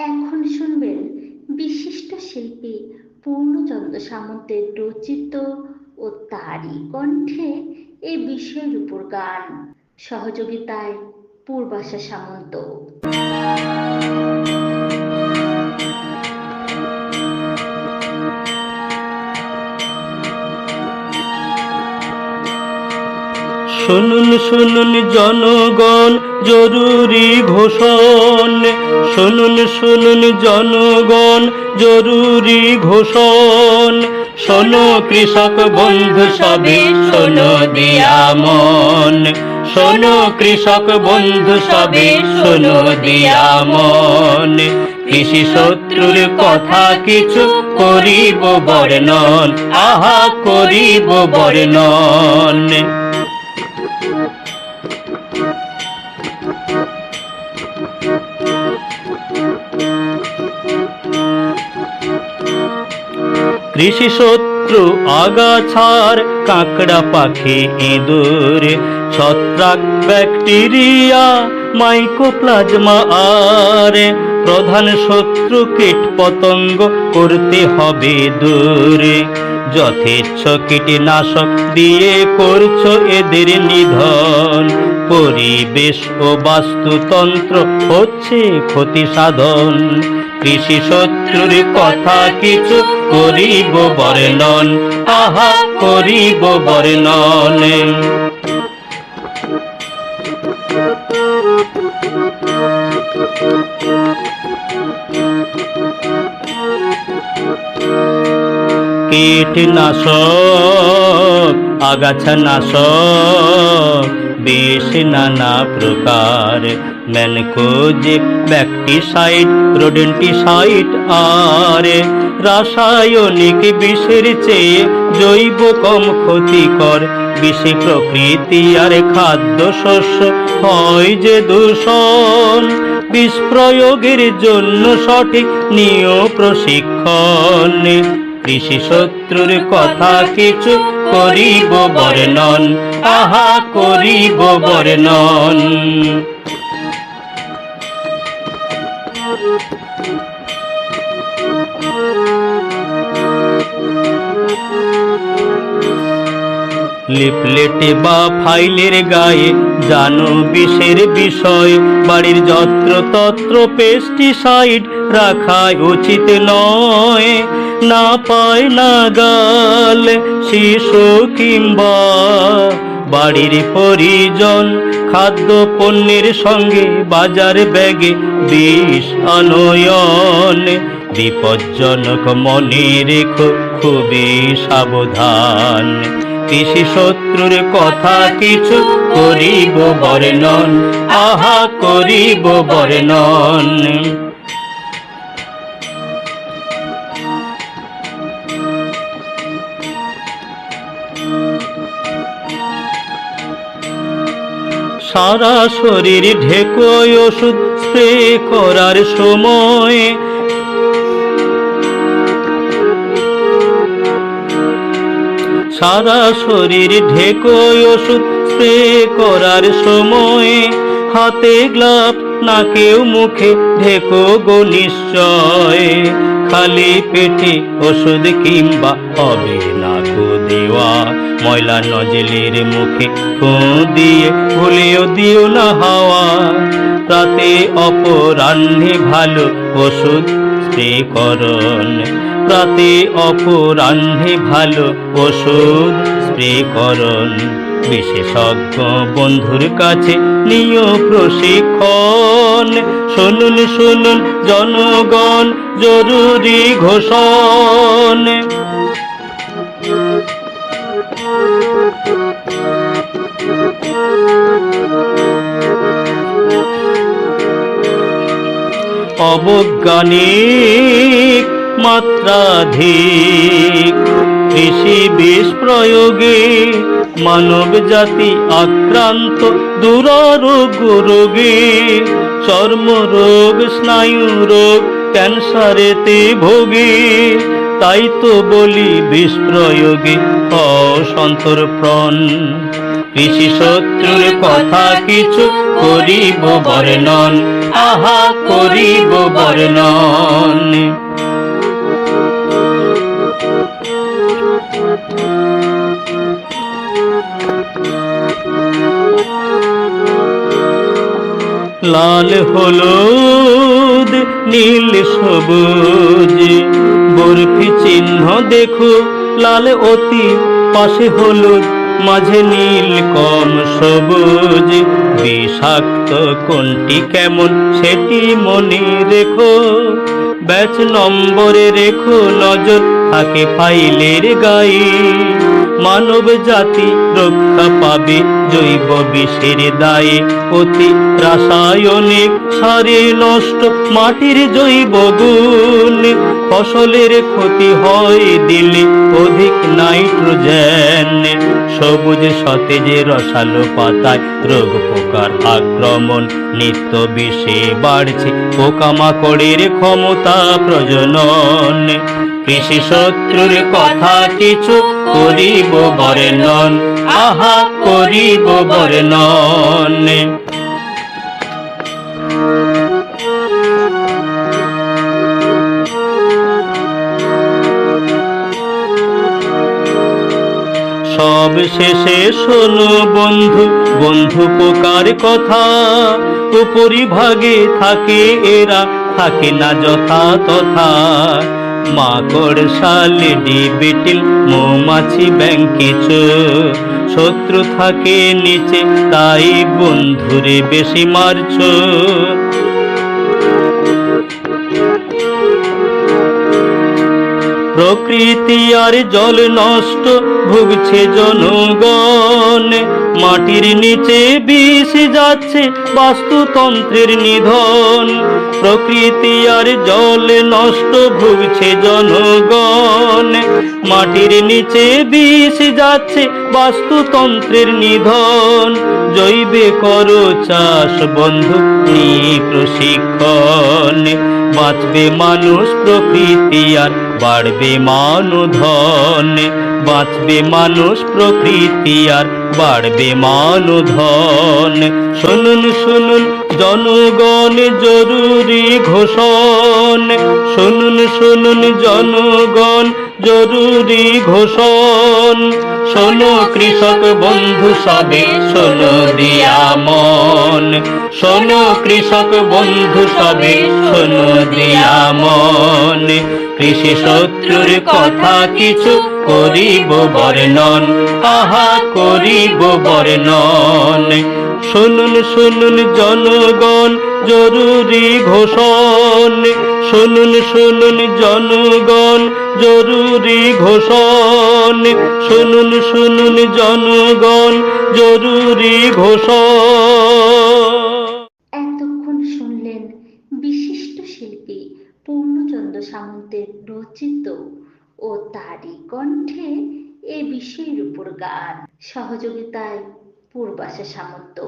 এখন শুনবেন বিশিষ্ট শিল্পী পূর্ণচন্দ্র সামন্তের রচিত ও তারই কণ্ঠে এই বিষয়ের উপর গান। সহযোগিতায় পূর্বাশা সামন্ত। শুনুন শুনুন জনগণ জরুরি ঘোষণ। শুনুন শুনুন জনগণ জরুরি ঘোষণ। শোনো কৃষক বন্ধু সবে, শোনো দিয়া মন। শোনো কৃষক বন্ধু সবে, শোনো দিয়া মন। কৃষি শত্রুর কথা কিছু করিব বর্ণন, আহা করিব বর্ণন। শত্রু আগাছার কাঁকড়া পাখি ইঁদুর, ছত্রাক ব্যাকটেরিয়া মাইকোপ্লাজমা আর প্রধান শত্রু কীট পতঙ্গ করতে হবে দূর। যথেচ্ছ কীটনাশক দিয়ে করছ এদের নিধন। পরিবেশ ও বাস্তুতন্ত্র হচ্ছে ক্ষতি সাধন। কৃষি শত্রুর কথা কিছু করিব বর্ণন, আহা করিব বর্ণন। কীটনাশক আগাছা নাশক বেশ নানা প্রকার। ম্যানকোজিপ ব্যাকটিসাইড রোডেন্টিসাইড আর রাসায়নিক বিষের চেয়ে জৈব কম ক্ষতিকর। বিষে প্রকৃতি আর খাদ্য শস্য হয় যে দূষণ। বিষ প্রয়োগের জন্য সঠিক নিয় প্রশিক্ষণ। কৃষি শত্রুর কথা কিছু করিব বর্ণন, আহা করিব বর্ণন। লিফলেটে বা ফাইলের গায়ে জানো বিষের বিষয়, বাড়ির যত্র তত্র পেস্টিসাইড রাখা উচিত নয়। না পায় না গাল, শিশু কিংবা বাড়ির পরিজন, খাদ্য পণ্যের সঙ্গে বাজার ব্যাগে বিষ আনয়ন। বিপজ্জনক মনে রেখো খুবই সাবধান। কৃষি শত্রুর কথা কিছু করিব বর্ণন, আহা করিব বর্ণন। সারা শরীর ঢেকোয় ওষুধ স্প্রে করার সময়। সারা শরীর ঢেকোয় ওষুধ স্প্রে করার সময়। হাতে গ্লাভ নাকেও মুখে ঢেকো গো নিশ্চয়। খালি পেটে ওষুধ কিংবা হবে। দেওয়া, ময়লা নজলের মুখে ফু দিয়ে ভুলেও দিও না হাওয়া। তাতে অপরাহ্নে ভালো ওষুধ স্প্রে প্রাতে অপরাহ্নে ভালো ওষুধ স্প্রে বিশেষজ্ঞ বন্ধুর কাছে নিয় প্রশিক্ষণ। শুনুন শুনুন, জনগণ, জরুরি ঘোষণ। অবজ্ঞানিক, মাত্রাধিক, কৃষি বিষ প্রয়োগে মানব জাতি আক্রান্ত দুরারোগ রোগে, চর্মরোগ স্নায়ু রোগ ক্যান্সারেতে ভোগে। তাই তো বলি বিষ প্রয়োগে অসন্তর্পণ কৃষি শত্রুর কথা কিছু করিব বর্ণন, আহা করিব বর্ণন। লাল হলুদ, নীল সবুজ দেখো, লাল অতি পাশে হলুদ, মাঝে নীল কম সবুজ। বিষাক্ত কোনটি কেমন সেটি মনে রেখো। ব্যাচ নম্বরে রেখো, নজর থাকে ফাইলের গায়ে। মানব জাতি রক্ষা পাবে জৈব বিষের দায়ে। অতি রাসায়নিক সারে নষ্ট মাটির জৈব গুণ। ফসলের ক্ষতি হয় দিলে অধিক নাইট্রোজেন। সবুজ সতেজে রসালো পাতায় রোগ পোকার আক্রমণ, নিত্য বিষে বাড়ছে পোকামাকড়ের ক্ষমতা প্রজনন। কৃষি শত্রুর কথা কিছু করিব বর্ণন আহা করিব বর্ণন সব শেষে শোনো বন্ধু বন্ধু পোকার কথা। উপরিভাগে থাকে এরা, থাকে না যথা তথা। মাকড় শালে ডিবিটিল মৌমাছি ব্যাংকিচ। শত্রু থাকে নিচে তাই বন্ধুরে বেশি মারছ। প্রকৃতি আর জল নষ্ট ভুগছে জনগণ। মাটির নিচে বিষ যাচ্ছে বাস্তুতন্ত্রের নিধন। প্রকৃতি আর জল নষ্ট ভুগছে জনগণ। মাটির নিচে বিষ যাচ্ছে বাস্তুতন্ত্রের নিধন। জৈবে করো চাষ বন্ধু প্রশিক্ষণ। বাঁচবে মানুষ প্রকৃতি আর বাড়বে মানধন বাঁচবে মানুষ প্রকৃতি আর বাড়বে মানধন শুনুন শুনুন, জনগণ জরুরি ঘোষণ। শুনুন শুনুন, জনগণ জরুরি ঘোষণ। শোনো কৃষক বন্ধু সবে, শোনো দিয়া মন। শোনো কৃষক বন্ধু সবে, শোনো দিয়া মন। কৃষি শত্রুর কথা কিছু করিব বর্ণন আহা করিব বর্ণন। শুনুন শুনুন জনগণ, জরুরি ঘোষণ। শুনুন শুনুন জনগণ, জরুরি ঘোষণ। শুনুন শুনুন জনগণ, জরুরি ঘোষণ। এতক্ষণ শুনলেন বিশিষ্ট শিল্পী পূর্ণচন্দ্র সামন্তের রচিত ও তারই কণ্ঠে এ বিষয়ের উপর গান। সহযোগিতায় পূর্বাশা সামন্ত